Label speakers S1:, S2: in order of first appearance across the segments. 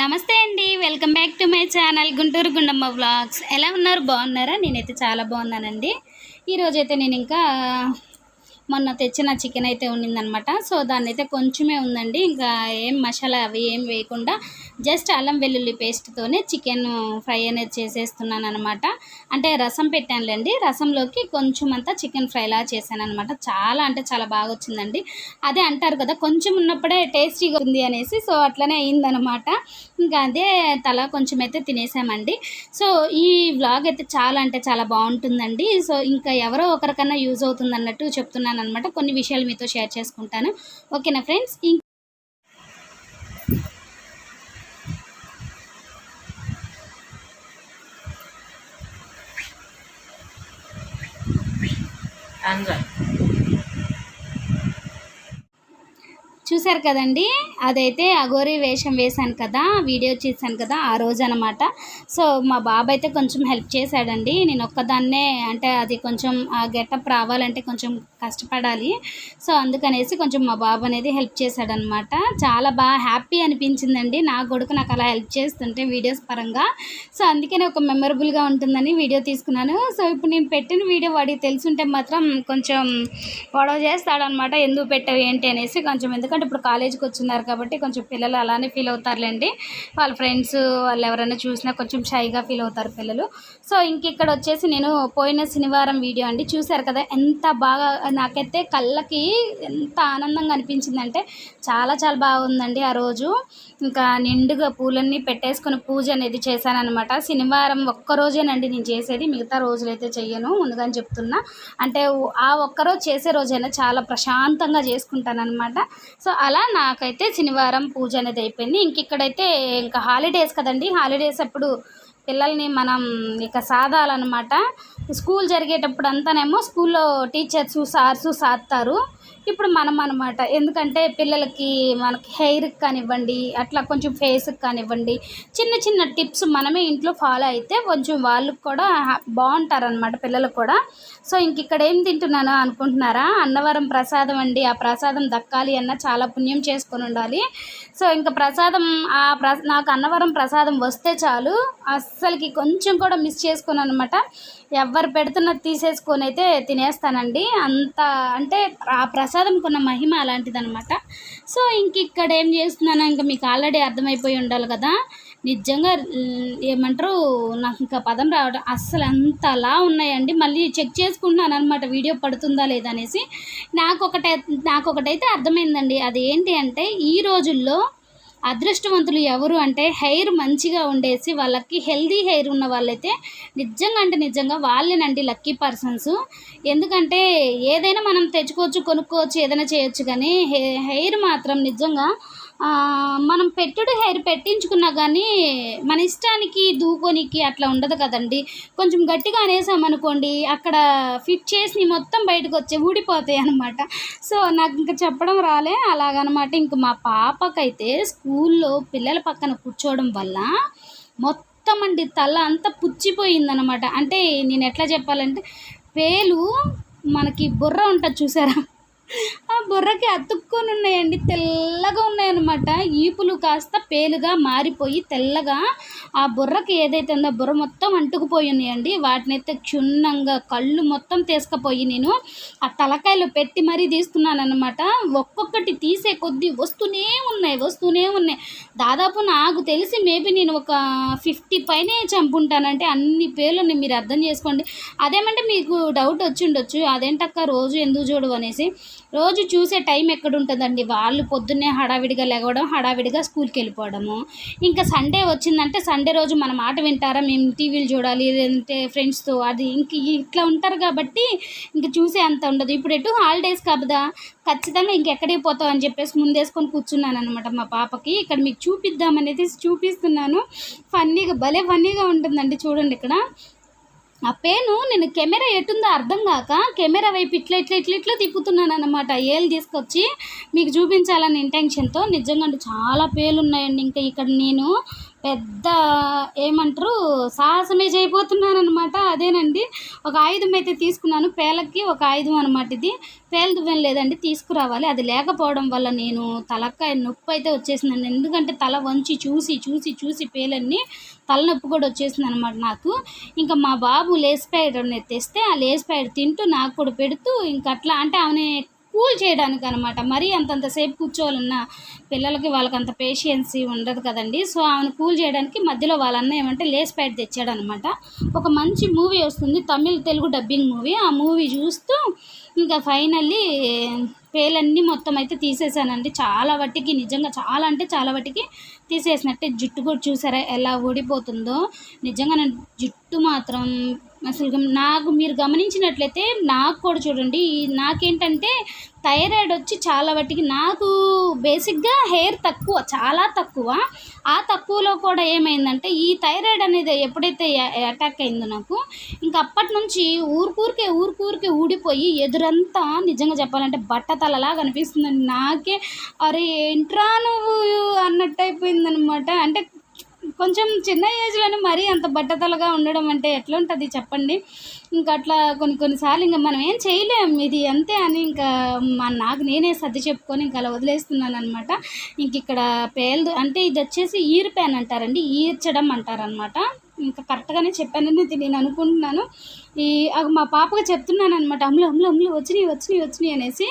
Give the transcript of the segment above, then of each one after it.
S1: నమస్తే అండి. Welcome back to my channel Guntur Gundamma vlogs. ఎలా ఉన్నారు? బాగున్నారా? నేనైతే చాలా బాగున్నానండి. ఈరోజైతే నేను ఇంకా మొన్న తెచ్చిన చికెన్ అయితే ఉండిందనమాట సో దాన్ని అయితే కొంచెమే ఉందండి. ఇంకా ఏం మసాలా అవి ఏం వేయకుండా జస్ట్ అల్లం వెల్లుల్లి పేస్ట్తోనే చికెన్ ఫ్రై అనేది చేసేస్తున్నాను అనమాట అంటే రసం పెట్టానులేండి రసంలోకి కొంచెం అంతా చికెన్ ఫ్రైలా చేశాను అనమాట చాలా అంటే చాలా బాగా వచ్చిందండి అదే అంటారు కదా కొంచెం ఉన్నప్పుడే టేస్టీగా ఉంది అనేసి సో అట్లనే అయిందనమాట ఇంకా అదే తల కొంచెం అయితే తినేసామండి. సో ఈ వ్లాగ్ అయితే చాలా అంటే చాలా బాగుంటుందండి. సో ఇంకా ఎవరో ఒకరికన్నా యూజ్ అవుతుంది అన్నట్టు చెప్తున్నాను అనమాట కొన్ని విషయాలు మీతో షేర్ చేసుకుంటాను. ఓకేనా ఫ్రెండ్స్?
S2: 安
S1: 人 చూసారు కదండి? అదైతే అగోరి వేషం వేశాను కదా వీడియో చేశాను కదా ఆ రోజు అనమాట సో మా బాబు అయితే కొంచెం హెల్ప్ చేశాడండి. నేను ఒక్కదాన్నే అంటే అది కొంచెం ఆ గెటప్ రావాలంటే కొంచెం కష్టపడాలి. సో అందుకనేసి కొంచెం మా బాబు అనేది హెల్ప్ చేశాడనమాట. చాలా బాగా హ్యాపీ అనిపించిందండి. నా కొడుకు నాకు అలా హెల్ప్ చేస్తుంటే వీడియోస్ పరంగా. సో అందుకనే ఒక మెమరబుల్గా ఉంటుందని వీడియో తీసుకున్నాను. సో ఇప్పుడు నేను పెట్టిన వీడియో వాడికి తెలుసుంటే మాత్రం కొంచెం గొడవ చేస్తాడనమాట. ఎందుకు పెట్టావు? ఏంటి? అనేసి కొంచెం. ఎందుకంటే ఇప్పుడు కాలేజీకి వచ్చిన్నారు కాబట్టి కొంచెం పిల్లలు అలానే ఫీల్ అవుతారులేండి. వాళ్ళ ఫ్రెండ్స్ వాళ్ళు ఎవరైనా చూసినా కొంచెం షైగా ఫీల్ అవుతారు పిల్లలు. సో ఇంక ఇక్కడ వచ్చేసి నేను పోయిన శనివారం వీడియో అండి. చూశారు కదా ఎంత బాగా నాకైతే కళ్ళకి ఎంత ఆనందంగా అనిపించిందంటే చాలా చాలా బాగుందండి ఆ రోజు. ఇంకా నిండుగా పూలన్నీ పెట్టేసుకొని పూజ అనేది చేశానఅనమాట శనివారం ఒక్క రోజేనండి నేను చేసేది మిగతా రోజులైతే చెయ్యను ముందుగానే చెప్తున్నా. అంటే ఆ ఒక్కరోజు చేసే రోజైనా చాలా ప్రశాంతంగా చేసుకుంటానమాట సో అలా నాకైతే శనివారం పూజ అనేది అయిపోయింది. ఇంక ఇక్కడైతే ఇంకా హాలిడేస్ కదండి. హాలిడేస్ అప్పుడు పిల్లల్ని మనం ఇక సాదాలన్నమాట. స్కూల్ జరిగేటప్పుడు అంతానేమో స్కూల్లో టీచర్స్ సార్స్ సాత్తారు. ఇప్పుడు మనం అనమాట ఎందుకంటే పిల్లలకి మనకి హెయిర్కి కానివ్వండి అట్లా కొంచెం ఫేస్కి కానివ్వండి చిన్న చిన్న టిప్స్ మనమే ఇంట్లో ఫాలో అయితే కొంచెం వాళ్ళకి కూడా బాగుంటారనమాట పిల్లలకు కూడా. సో ఇంక ఇక్కడ ఏం తింటున్నాను అనుకుంటున్నారా? అన్నవరం ప్రసాదం అండి. ఆ ప్రసాదం దక్కాలి అన్న చాలా పుణ్యం చేసుకొని ఉండాలి. సో ఇంకా ప్రసాదం ఆ ప్ర నాకు అన్నవరం ప్రసాదం వస్తే చాలు. అస్సలకి కొంచెం కూడా మిస్ చేసుకున్నాను అనమాట ఎవరు పెడుతున్నది తీసేసుకొని అయితే తినేస్తానండి. అంత అంటే ఆ ప్రసాదం ఉన్న మహిమ అలాంటిదనమాట సో ఇంక ఇక్కడ ఏం చేస్తున్నాను ఇంకా మీకు ఆల్రెడీ అర్థమైపోయి ఉండాలి కదా. నిజంగా ఏమంటారు నాకు ఇంకా పదం రావడం అస్సలు అంతలా ఉన్నాయండి. మళ్ళీ చెక్ చేసుకుంటున్నాను అనమాట వీడియో పడుతుందా లేదా అనేసి. నాకు ఒకటై నాకు ఒకటైతే అర్థమైందండి. అది ఏంటి అంటే ఈ రోజుల్లో అదృష్టవంతులు ఎవరు అంటే హెయిర్ మంచిగా ఉండేసి వాళ్ళకి హెల్దీ హెయిర్ ఉన్న వాళ్ళైతే నిజంగా అంటే నిజంగా వాళ్ళేనండి లక్కీ పర్సన్స్. ఎందుకంటే ఏదైనా మనం తెచ్చుకోవచ్చు కొనుక్కోవచ్చు ఏదైనా చేయొచ్చు కానీ హెయిర్ మాత్రం నిజంగా మనం పెట్టుడు హెయిర్ పెట్టించుకున్నా కానీ మన ఇష్టానికి దూకోనికి అట్లా ఉండదు కదండి. కొంచెం గట్టిగా అనేసామనుకోండి అక్కడ ఫిట్ చేసి మొత్తం బయటకు వచ్చి ఊడిపోతాయి అనమాట సో నాకు ఇంకా చెప్పడం రాలే. అలాగనమాట ఇంక మా పాపకైతే స్కూల్లో పిల్లల పక్కన కూర్చోవడం వల్ల మొత్తం అండి తల అంతా పుచ్చిపోయిందనమాట అంటే నేను ఎట్లా చెప్పాలంటే పేలు మనకి బుర్ర ఉంటుంది చూసారా? ఆ బుర్రకి అతుక్కొని ఉన్నాయండి. తెల్లగా ఉన్నాయన్నమాట. ఈపులు కాస్త పేలుగా మారిపోయి తెల్లగా ఆ బుర్రకి ఏదైతే ఉందో బుర్ర మొత్తం అంటుకుపోయి ఉన్నాయండి. వాటిని అయితే క్షుణ్ణంగా కళ్ళు మొత్తం తీసుకుపోయి నేను ఆ తలకాయలు పెట్టి మరీ తీస్తున్నానమాట అనమాట ఒక్కొక్కటి తీసే కొద్దీ వస్తూనే ఉన్నాయి వస్తూనే ఉన్నాయి. దాదాపు నాకు తెలిసి మేబీ నేను ఒక ఫిఫ్టీ పైనే చంపుంటానంటే అన్ని పేర్లు మీరు అర్థం చేసుకోండి. అదేమంటే మీకు డౌట్ వచ్చి ఉండొచ్చు. అదేంటక్క రోజు ఎందుకు చూడు అనేసి. రోజు చూసే టైం ఎక్కడుంటుందండి? వాళ్ళు పొద్దున్నే హడావిడిగా లేవడం హడావిడిగా స్కూల్కి వెళ్ళిపోవడము. ఇంకా సండే వచ్చిందంటే సండే రోజు మన మాట వింటారా? మేము టీవీలు చూడాలి లేదంటే ఫ్రెండ్స్తో అది ఇంక ఇట్లా ఉంటారు కాబట్టి ఇంక చూసే అంత ఉండదు. ఇప్పుడు ఎటు హాలిడేస్ కదా ఖచ్చితంగా ఇంకెక్కడికి పోతావు అని చెప్పేసి ముందేసుకొని కూర్చున్నాను అనమాట మా పాపకి. ఇక్కడ మీకు చూపిద్దామనేది చూపిస్తున్నాను. ఫన్నీగా భలే ఫన్నీగా ఉంటుందండి చూడండి ఇక్కడ. ఆ పేను నేను కెమెరా ఎటుందో అర్థం కాక కెమెరా వైపు ఇట్లా ఇట్లా ఇట్లా ఇట్లా తిప్పుతున్నాను అనమాట ఏళ్ళు తీసుకొచ్చి. మీకు చూపించాలని ఇంటెన్షన్తో నిజంగా అంటే చాలా పేలు ఉన్నాయండి ఇంకా ఇక్కడ నేను పెద్ద ఏమంటారు సాహసమే చేయబోతున్నాను అనమాట అదేనండి ఒక ఆయుధం అయితే తీసుకున్నాను. పేలకి ఒక ఆయుధం అనమాట ఇది. పేలు లేదండి తీసుకురావాలి. అది లేకపోవడం వల్ల నేను తలకాయ నొప్పి అయితే వచ్చేసిందండి. ఎందుకంటే తల వంచి చూసి చూసి చూసి పేలన్నీ తలనొప్పి కూడా వచ్చేసింది అనమాట నాకు. ఇంకా మా బాబు లేస్ ప్యాడ్ తెస్తే ఆ లేస్ ప్యాడ్ తింటూ నాకు కూడా పెడుతూ ఇంకా అట్లా అంటే ఆమె కూల్ చేయడానికి అనమాట మరీ అంతంతసేపు కూర్చోవాలన్నా పిల్లలకి వాళ్ళకి అంత పేషియన్సీ ఉండదు కదండి. సో ఆమెను కూల్ చేయడానికి మధ్యలో వాళ్ళ అన్న ఏమంటే లేస్ ప్యాడ్ తెచ్చాడనమాట. ఒక మంచి మూవీ వస్తుంది తమిళ్ తెలుగు డబ్బింగ్ మూవీ. ఆ మూవీ చూస్తూ ఇంకా ఫైనల్లీ పేలన్నీ మొత్తం అయితే తీసేసానండి. చాలా వాటికి నిజంగా చాలా అంటే చాలా వాటికి తీసేసినట్టే. జుట్టు కూడా చూసారా ఎలా ఊడిపోతుందో. నిజంగా నా జుట్టు మాత్రం అసలు నాకు మీరు గమనించినట్లయితే నాకు కూడా చూడండి ఈ- నాకేంటంటే థైరాయిడ్ వచ్చి చాలా వాటికి నాకు బేసిక్గా హెయిర్ తక్కువ చాలా తక్కువ. ఆ తక్కువలో కూడా ఏమైందంటే ఈ థైరాయిడ్ అనేది ఎప్పుడైతే అటాక్ అయిందో నాకు ఇంకా అప్పటి నుంచి ఊరికూరికే ఊరికూరికే ఊడిపోయి ఎదురంతా నిజంగా చెప్పాలంటే బట్టతలలా కనిపిస్తుందండి నాకే అరే ఏంట్రా నువ్వు అన్నట్టు అయిపోయిందనమాట అంటే కొంచెం చిన్న ఏజ్లోనే మరీ అంత బట్టతలగా ఉండడం అంటే ఎట్లా ఉంటుంది చెప్పండి? ఇంకా అట్లా కొన్ని కొన్నిసార్లు ఇంకా మనం ఏం చేయలేం. ఇది అంతే అని ఇంకా మా నాకు నేనే సర్ది చెప్పుకొని ఇంకా అలా వదిలేస్తున్నాను అనమాట ఇంక ఇక్కడ పేలు అంటే ఇది వచ్చేసి ఈర్పాన్ అంటారండి. ఈర్చడం అంటారనమాట ఇంకా కరెక్ట్గానే చెప్పానని నేను అనుకుంటున్నాను. ఈ మా పాపగా చెప్తున్నాను అనమాట అమ్ములు అమ్ములు అమ్ములు వచ్చినాయి వచ్చినాయి వచ్చినాయి అనేసి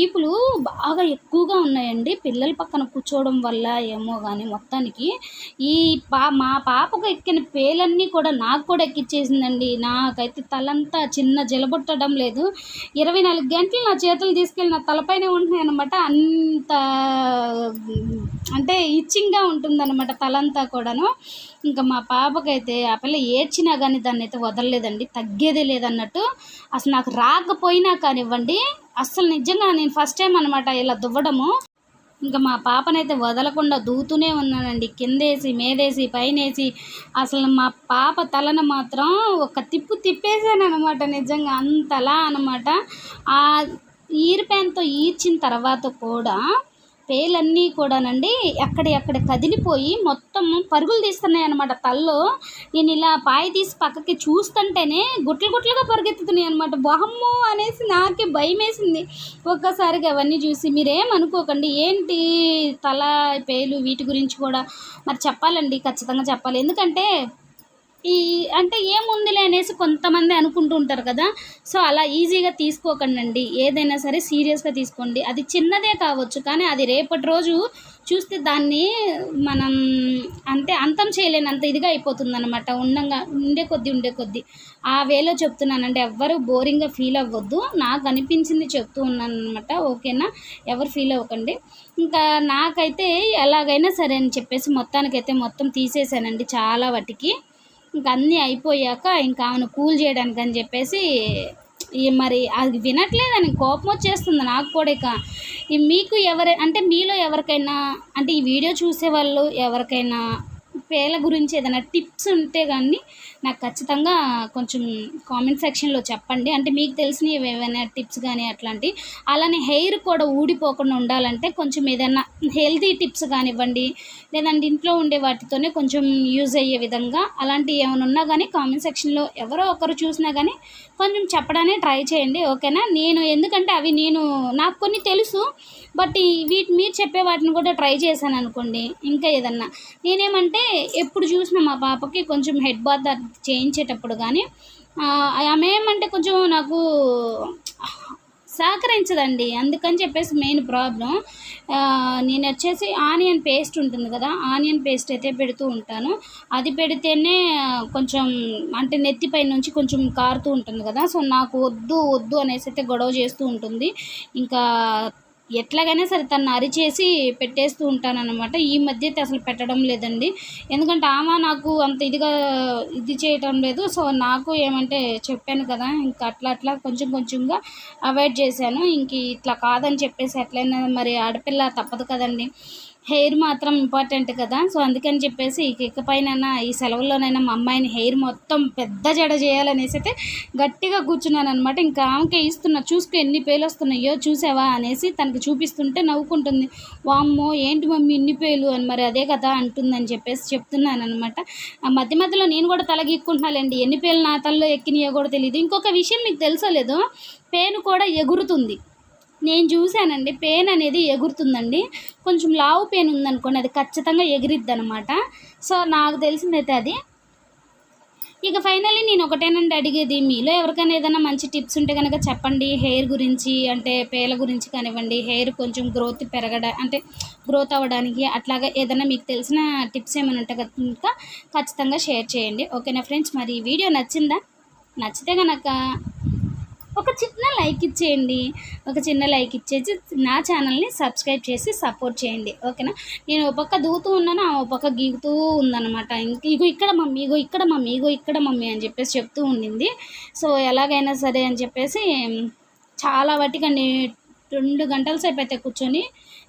S1: ఈపులు బాగా ఎక్కువగా ఉన్నాయండి. పిల్లల పక్కన కూర్చోవడం వల్ల ఏమో కానీ మొత్తానికి ఈ పా మా పాపకు ఎక్కిన పేలన్నీ కూడా నాకు కూడా ఎక్కిచ్చేసిందండి. నాకైతే తలంతా చిన్న జలబొట్టడం లేదు. ఇరవై నాలుగు గంటలు నా చేతులు తీసుకెళ్ళి నా తలపైనే ఉంటున్నాయి అనమాట అంత అంటే ఇచ్చింగ్గా ఉంటుందన్నమాట తలంతా కూడాను. ఇంకా మా పాపకైతే ఆ పిల్ల ఏడ్చినా కానీ దాన్ని అయితే వదలలేదండి తగ్గేదే లేదన్నట్టు అసలు నాకు రాకపోయినా కానివ్వండి అసలు నిజంగా నేను ఫస్ట్ టైం అనమాట ఇలా దువ్వడము. ఇంకా మా పాపనైతే వదలకుండా దూతూనే ఉన్నానండి కిందేసి మీదేసి పైనేసి అసలు మా పాప తలను మాత్రం ఒక తిప్పు తిప్పేసాను అనమాట నిజంగా అంతలా అనమాట ఆ ఈరిపెన్తో ఈర్చిన తర్వాత కూడా పేలన్నీ కూడానండి అక్కడ అక్కడ కదిలిపోయి మొత్తం పరుగులు తీస్తున్నాయి అనమాట తల్లో నేను ఇలా పాయ తీసి పక్కకి చూస్తుంటేనే గుట్లు గుట్లుగా పరిగెత్తుతున్నాయి అనమాట బొహమ్మో అనేసి నాకే భయం వేసింది ఒక్కసారిగా అవన్నీ చూసి మీరేం అనుకోకండి. ఏంటి తల పేలు వీటి గురించి కూడా? మరి చెప్పాలండి ఖచ్చితంగా చెప్పాలి. ఎందుకంటే ఈ అంటే ఏముందిలే అనేసి కొంతమంది అనుకుంటూ ఉంటారు కదా. సో అలా ఈజీగా తీసుకోకండి ఏదైనా సరే సీరియస్గా తీసుకోండి. అది చిన్నదే కావచ్చు కానీ అది రేపటి రోజు చూస్తే దాన్ని మనం అంటే అంతం చేయలేనంత ఇదిగా అయిపోతుంది అనమాట ఉండంగా ఉండే కొద్దీ ఉండే కొద్దీ. ఆ వేలో చెప్తున్నానంటే ఎవ్వరు బోరింగ్గా ఫీల్ అవ్వద్దు. నాకు అనిపించింది చెప్తూ ఉన్నాను అనమాట ఓకేనా? ఎవరు ఫీల్ అవ్వకండి. ఇంకా నాకైతే ఎలాగైనా సరే అని చెప్పేసి మొత్తానికైతే మొత్తం తీసేసానండి చాలా వాటికి. ఇంకా అన్నీ అయిపోయాక ఇంకా ఆమెను కూల్ చేయడానికి అని చెప్పేసి ఈ మరి అది వినట్లేదని కోపం వచ్చేస్తుంది నాకు కూడా ఇక. మీకు ఎవరి అంటే మీలో ఎవరికైనా అంటే ఈ వీడియో చూసే వాళ్ళు ఎవరికైనా పేల గురించి ఏదైనా టిప్స్ ఉంటే కానీ నాకు ఖచ్చితంగా కొంచెం కామెంట్ సెక్షన్లో చెప్పండి. అంటే మీకు తెలిసినవి ఏమైనా టిప్స్ కానీ అట్లాంటి అలానే హెయిర్ కూడా ఊడిపోకుండా ఉండాలంటే కొంచెం ఏదైనా హెల్తీ టిప్స్ కానివ్వండి లేదంటే ఇంట్లో ఉండే వాటితోనే కొంచెం యూజ్ అయ్యే విధంగా అలాంటివి ఏమైనా ఉన్నా కానీ కామెంట్ సెక్షన్లో ఎవరో ఒకరు చూసినా కానీ కొంచెం చెప్పడానికి ట్రై చేయండి. ఓకేనా? నేను ఎందుకంటే అవి నేను నాకు కొన్ని తెలుసు బట్ ఈ వీటి మీరు చెప్పే వాటిని కూడా ట్రై చేశాను అనుకోండి. ఇంకా ఏదన్నా నేనేమంటే ఎప్పుడు చూసినా మా పాపకి కొంచెం హెడ్ బాత్ అది చేయించేటప్పుడు కానీ ఆ, ఆమె ఏమంటే కొంచెం నాకు సహకరించదండి. అందుకని చెప్పేసి మెయిన్ ప్రాబ్లం నేను వచ్చేసి ఆనియన్ పేస్ట్ ఉంటుంది కదా ఆనియన్ పేస్ట్ అయితే పెడుతూ ఉంటాను. అది పెడితేనే కొంచెం అంటే నెత్తిపై నుంచి కొంచెం కారుతూ ఉంటుంది కదా సో నాకు వద్దు వద్దు అనేసి అయితే గొడవ చేస్తూ ఉంటుంది. ఇంకా ఎట్లాగైనా సరే తను అరిచేసి పెట్టేస్తూ ఉంటానన్నమాట. ఈ మధ్య అయితే అసలు పెట్టడం లేదండి. ఎందుకంటే ఆమె నాకు అంత ఇదిగా ఇది చేయటం లేదు. సో నాకు ఏమంటే చెప్పాను కదా ఇంకా అట్లా అట్లా కొంచెం కొంచెంగా అవాయిడ్ చేశాను. ఇంక ఇట్లా కాదని చెప్పేసి ఎట్లయినా మరి ఆడపిల్ల తప్పదు కదండి. హెయిర్ మాత్రం ఇంపార్టెంట్ కదా. సో అందుకని చెప్పేసి ఇక ఇకపైన ఈ సెలవుల్లోనైనా మా అమ్మాయిని హెయిర్ మొత్తం పెద్ద జడ చేయాలనేసి అయితే గట్టిగా కూర్చున్నాను అనమాట ఇంకా ఆమెకే ఇస్తున్నా చూసుకో ఎన్ని పేలు వస్తున్నాయో చూసావా అనేసి తనకి చూపిస్తుంటే నవ్వుకుంటుంది. వామ్మో ఏంటి మమ్మీ ఇన్ని పేలు అని మరి అదే కదా అంటుందని చెప్పేసి చెప్తున్నాను అనమాట ఆ మధ్య మధ్యలో నేను కూడా తల గీక్కుంటున్నాలేండి. ఎన్ని పేలు నా తలలో ఎక్కినాయో కూడా తెలియదు ఇంకొక విషయం మీకు తెలుసో లేదో పేను కూడా ఎగురుతుంది. నేను చూశానండి పెయిన్ అనేది ఎగురుతుందండి. కొంచెం లావు పెయిన్ ఉందనుకోండి అది ఖచ్చితంగా ఎగిరిద్ది అనమాట సో నాకు తెలిసిందైతే అది. ఇక ఫైనల్లీ నేను ఒకటేనండి అడిగేది మీలో ఎవరికైనా ఏదైనా మంచి టిప్స్ ఉంటే కనుక చెప్పండి. హెయిర్ గురించి అంటే పేల గురించి కానివ్వండి హెయిర్ కొంచెం గ్రోత్ పెరగడ అంటే గ్రోత్ అవ్వడానికి అట్లాగా ఏదైనా మీకు తెలిసిన టిప్స్ ఏమైనా ఉంటే కనుక ఖచ్చితంగా షేర్ చేయండి. ఓకేనా ఫ్రెండ్స్? మరి ఈ వీడియో నచ్చిందా? నచ్చితే కనుక ఒక చిన్న లైక్ ఇచ్చేయండి. ఒక చిన్న లైక్ ఇచ్చేసి నా ఛానల్ని సబ్స్క్రైబ్ చేసి సపోర్ట్ చేయండి. ఓకేనా? నేను ఒక పక్క దూతూ ఉన్నాను ఆ పక్క గీగుతూ ఉందన్నమాట. ఇగో ఇక్కడ మమ్మీ ఇగో ఇక్కడ మమ్మీ ఇగో ఇక్కడ మమ్మీ అని చెప్పేసి చెప్తూ ఉండింది. సో ఎలాగైనా సరే అని చెప్పేసి చాలా వాటికండి రెండు గంటల సేపు అయితే కూర్చొని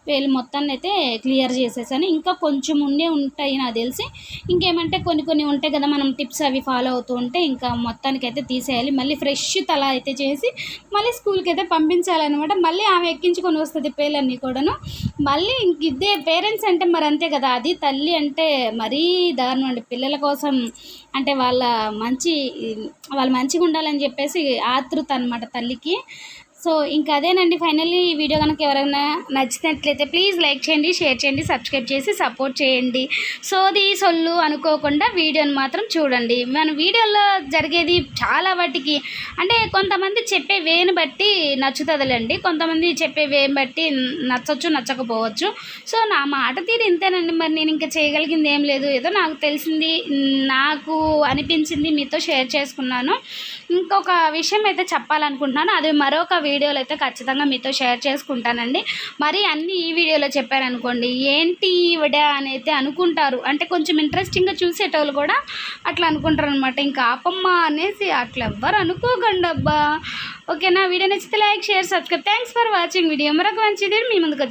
S1: వేలు మొత్తాన్ని అయితే క్లియర్ చేసేసాను. ఇంకా కొంచెం ఉండే ఉంటాయి నాకు తెలిసి. ఇంకేమంటే కొన్ని కొన్ని ఉంటాయి కదా మనం టిప్స్ అవి ఫాలో అవుతూ ఉంటే ఇంకా మొత్తానికి అయితే తీసేయాలి. మళ్ళీ ఫ్రెష్ తల అయితే చేసి మళ్ళీ స్కూల్కి అయితే పంపించాలన్నమాట. మళ్ళీ ఆమె ఎక్కించుకొని వస్తుంది పేలన్నీ కూడాను. మళ్ళీ ఇంక ఇదే పేరెంట్స్ అంటే మరి అంతే కదా అది తల్లి అంటే మరీ దారుణం అండి. పిల్లల కోసం అంటే వాళ్ళ మంచి వాళ్ళు మంచిగా ఉండాలని చెప్పేసి ఆతృత అనమాట తల్లికి. సో ఇంకా అదేనండి ఫైనల్లీ ఈ వీడియో కనుక ఎవరైనా నచ్చినట్లయితే ప్లీజ్ లైక్ చేయండి షేర్ చేయండి సబ్స్క్రైబ్ చేసి సపోర్ట్ చేయండి. సోది సొల్లు అనుకోకుండా వీడియోని మాత్రం చూడండి. మన వీడియోలో జరిగేది చాలా వాటికి అంటే కొంతమంది చెప్పే వేని బట్టి నచ్చుతుందిలేండి. కొంతమంది చెప్పే వేని బట్టి నచ్చచ్చు నచ్చకపోవచ్చు. సో నా మాట తీరు ఇంతేనండి. మరి నేను ఇంకా చేయగలిగింది ఏం లేదు. ఏదో నాకు తెలిసింది నాకు అనిపించింది మీతో షేర్ చేసుకున్నాను. ఇంకొక విషయం అయితే చెప్పాలనుకుంటున్నాను. అది మరొక వీడియోలు అయితే ఖచ్చితంగా మీతో షేర్ చేసుకుంటానండి. మరి అన్ని ఈ వీడియోలో చెప్పారనుకోండి ఏంటి ఈవిడ అని అయితే అనుకుంటారు. అంటే కొంచెం ఇంట్రెస్టింగ్గా చూసేటోళ్ళు కూడా అట్లా అనుకుంటారు అనమాట ఇంకా ఆపమ్మ అనేసి అట్లా ఎవ్వరు అనుకోకండి అబ్బా. ఓకేనా? వీడియో నచ్చితే like share subscribe. Thanks for watching video మరొక మంచిది. మీ ముందుకు